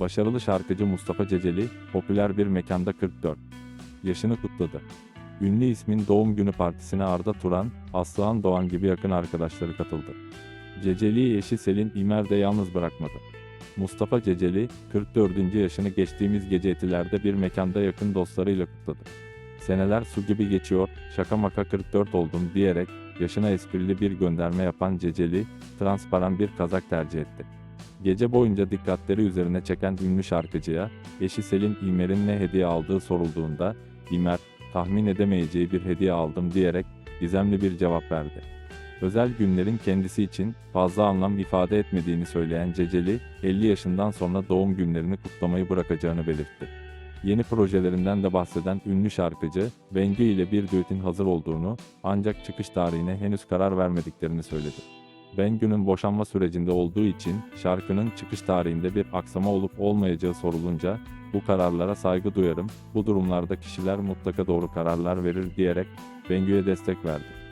Başarılı şarkıcı Mustafa Ceceli, popüler bir mekanda 44 yaşını kutladı. Ünlü ismin doğum günü partisine Arda Turan, Aslıhan Doğan gibi yakın arkadaşları katıldı. Ceceli'yi eşi Selin İmer de yalnız bırakmadı. Mustafa Ceceli, 44. yaşını geçtiğimiz gece Etiler'de bir mekanda yakın dostlarıyla kutladı. Seneler su gibi geçiyor, şaka maka 44 oldum diyerek, yaşına esprili bir gönderme yapan Ceceli, transparan bir kazak tercih etti. Gece boyunca dikkatleri üzerine çeken ünlü şarkıcıya, eşi Selin İmer'in ne hediye aldığı sorulduğunda, İmer, tahmin edemeyeceği bir hediye aldım diyerek, gizemli bir cevap verdi. Özel günlerin kendisi için fazla anlam ifade etmediğini söyleyen Ceceli, 50 yaşından sonra doğum günlerini kutlamayı bırakacağını belirtti. Yeni projelerinden de bahseden ünlü şarkıcı, Bengü ile bir düetin hazır olduğunu, ancak çıkış tarihine henüz karar vermediklerini söyledi. Bengü'nün boşanma sürecinde olduğu için şarkının çıkış tarihinde bir aksama olup olmayacağı sorulunca, bu kararlara saygı duyarım, bu durumlarda kişiler mutlaka doğru kararlar verir diyerek Bengü'ye destek verdi.